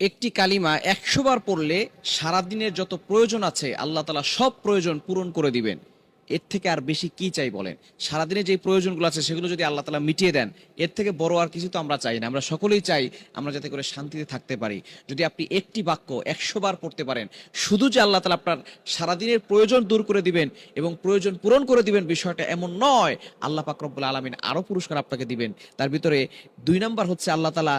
একটি কালিমা একশো বার পড়লে সারাদিনের যত প্রয়োজন আছে, আল্লাহ তালা সব প্রয়োজন পূরণ করে দিবেন। এর থেকে আর বেশি কি চাই বলেন? সারাদিনে যে প্রয়োজনগুলো আছে, সেগুলো যদি আল্লাহ তালা মিটিয়ে দেন, এর থেকে বড় আর কিছু তো আমরা চাই না। আমরা সকলেই চাই আমরা যাতে করে শান্তিতে থাকতে পারি। যদি আপনি একটি বাক্য একশো বার পড়তে পারেন, শুধু যে আল্লাহ তালা আপনার সারাদিনের প্রয়োজন দূর করে দিবেন এবং প্রয়োজন পূরণ করে দিবেন বিষয়টা এমন নয়, আল্লাহ পাকরবুল আলমিন আরও পুরস্কার আপনাকে দিবেন। তার ভিতরে দুই নাম্বার হচ্ছে আল্লাহ তালা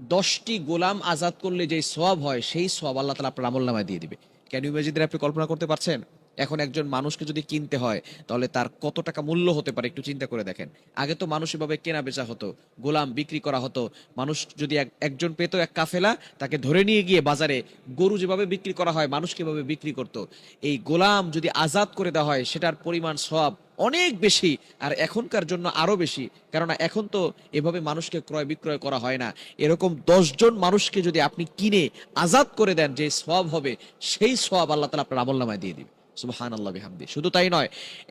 দশটি গোলাম আজাদ করলে যে সব হয়, সেই সব আল্লাহ তালা আপনার আমল নামায় দিয়ে দিবে। ক্যান ইউ আপনি কল্পনা করতে পারছেন? এখন একজন মানুষকে যদি কিনতে হয়, তাহলে তার কত টাকা মূল্য হতে পারে একটু চিন্তা করে দেখেন। আগে তো মানুষ এভাবে কেনা বেচা হতো, গোলাম বিক্রি করা হতো। মানুষ যদি এক- একজন পেত এক কাফেলা, তাকে ধরে নিয়ে গিয়ে বাজারে গরু যেভাবে বিক্রি করা হয়, মানুষ কীভাবে বিক্রি করত। এই গোলাম যদি আজাদ করে দেওয়া হয়, সেটার পরিমাণ সব অনেক বেশি আর এখনকার জন্য আরও বেশি। কেননা এখন তো এভাবে মানুষকে ক্রয় বিক্রয় করা হয় না। এরকম দশজন মানুষকে যদি আপনি কিনে আজাদ করে দেন, যে সব হবে, সেই সব আল্লাহ তালা আপনার আমল নামায় দিয়ে দিবে। সুবহান আল্লাহ বিহামদি। শুধু তাই নয়,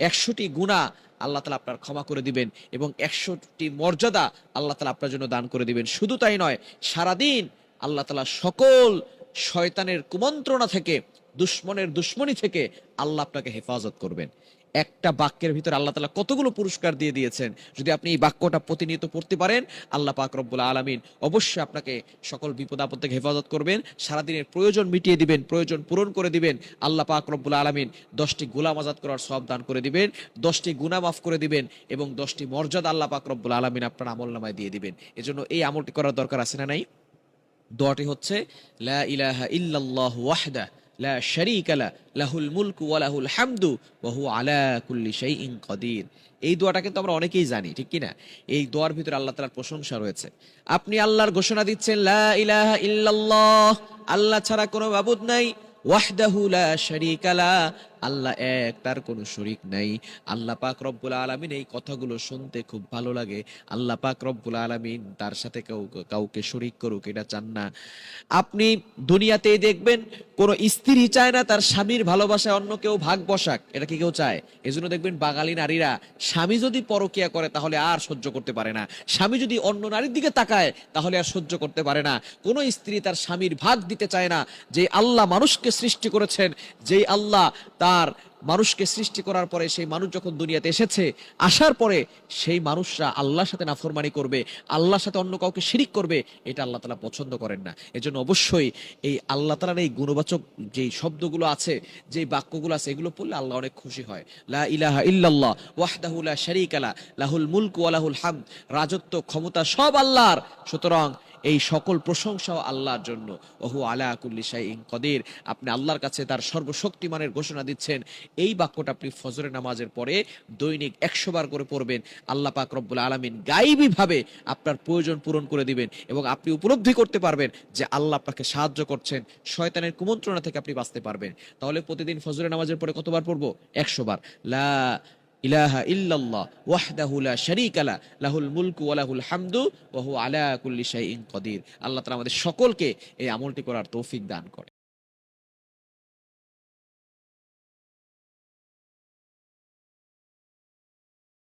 একশোটি গুণা আল্লাহ তালা আপনার ক্ষমা করে দিবেন এবং একশোটি মর্যাদা আল্লাহ তালা আপনার জন্য দান করে দিবেন। শুধু তাই নয়, সারাদিন আল্লাহ তালা সকল শয়তানের কুমন্ত্রণা থেকে, দুশ্মনের দুশ্মনী থেকে আল্লাহ আপনাকে হেফাজত করবেন। একটা বাক্যের ভিতরে আল্লাহ তালা কতগুলো পুরস্কার দিয়ে দিয়েছেন। যদি আপনি এই বাক্যটা প্রতিনিয়ত পড়তে পারেন, আল্লাহ পাক রব্বুল আলমিন অবশ্যই আপনাকে সকল বিপদ আপদ থেকে হেফাজত করবেন, সারাদিনের প্রয়োজন মিটিয়ে দিবেন, প্রয়োজন পূরণ করে দিবেন, আল্লাহ পাক রব্বুল আলমিন দশটি গোলাম আজাদ করার সব দান করে দিবেন, দশটি গুণা মাফ করে দিবেন এবং দশটি মর্যাদা আল্লাহ পাক রব্বুল আলমিন আপনার আমল নামায় দিয়ে দিবেন। এজন্য এই আমলটি করার দরকার আছে না নাই? দোয়াটি হচ্ছে, লা ইলাহা ইল্লাল্লাহ ওয়াহদা লা শারীকা লা, লাহুল মুলকু ওয়ালাহুল হামদু বহু আলা কুল্লি শাইইন কদির। এই দোয়াটা কিন্তু আমরা অনেকেই জানি, ঠিক কি না এই দোয়ার ভিতরে আল্লাহ তাআলার প্রশংসা রয়েছে। আপনি আল্লাহর ঘোষণা দিচ্ছেন, লা ইলাহা ইল্লাল্লাহ, আল্লাহ ছাড়া কোনো মাবুদ নাই, ওয়াহদাহু লা শারীকা লা আল্লাহ এক, তার কোনো শরিক নাই। আল্লাহ পাক রব্বুল আলামিন এই কথাগুলো শুনতে খুব ভালো লাগে। আল্লাহ পাক রব্বুল আলামিন তার সাথে কেউ, কাউকে শরিক করুক, এটা চান না। আপনি দুনিয়াতেই দেখবেন, কোন স্ত্রী চায় না তার স্বামীর ভালোবাসায় অন্য কেউ ভাগ বসাক, এটা কি কেউ চায়? এজন্য দেখবেন বাঙালি নারীরা, স্বামী যদি পরকিয়া করে তাহলে আর সহ্য করতে পারে না। স্বামী যদি অন্য নারীর দিকে তাকায়, তাহলে আর সহ্য করতে পারে না। কোন স্ত্রী তার স্বামীর ভাগ দিতে চায় না। যে আল্লাহ মানুষকে সৃষ্টি করেছেন, যেই আল্লাহ তার মানুষকে সৃষ্টি করার পরে সেই মানুষ যখন দুনিয়াতে এসেছে, আসার পরে সেই মানুষরা আল্লাহর সাথে নাফরমানি করবে, আল্লাহর সাথে অন্য কাউকে শিরিক করবে, এটা আল্লাহ তালা পছন্দ করেন না। এজন্য অবশ্যই এই আল্লাহ তালার এই গুণবাচক যেই শব্দগুলো আছে যে বাক্যগুলো আছে, এগুলো পড়লে আল্লাহ অনেক খুশি হয়। লা ইলাহা ইল্লাল্লাহ ওয়াহদাহু লা শারীকা লা, লাহুল মুলকু ওয়া লাহুল হামদ। রাজত্ব ক্ষমতা সব আল্লাহর। সুতরাং এই সকল প্রশংসাও আল্লাহর জন্য। ওহু আলা কুল্লি শাইইন কদির। আপনি আল্লাহর কাছে তার সর্বশক্তিমানের ঘোষণা দিচ্ছেন। এই বাক্যটা আপনি ফজরের নামাজের পরে দৈনিক একশো বার করে পড়বেন। আল্লাহ পাক রব্বুল আলমিন গাইবী ভাবে আপনার প্রয়োজন পূরণ করে দিবেন এবং আপনি উপলব্ধি করতে পারবেন যে আল্লাহ আপনাকে সাহায্য করছেন। শয়তানের কুমন্ত্রণা থেকে আপনি বাঁচতে পারবেন। তাহলে প্রতিদিন ফজরের নামাজের পরে কতবার পড়ব? একশো বার। লা ইলাহা ইল্লাল্লাহ ওয়াহদাহু লা শারীকা লা, লাহুল মুলকু ওয়া লাহুল হামদু ওয়া হুয়া আলা কুল্লি শাইইন কদির। আল্লাহ তাআলা আমাদের সকলকে এই আমলটি করার তৌফিক দান করে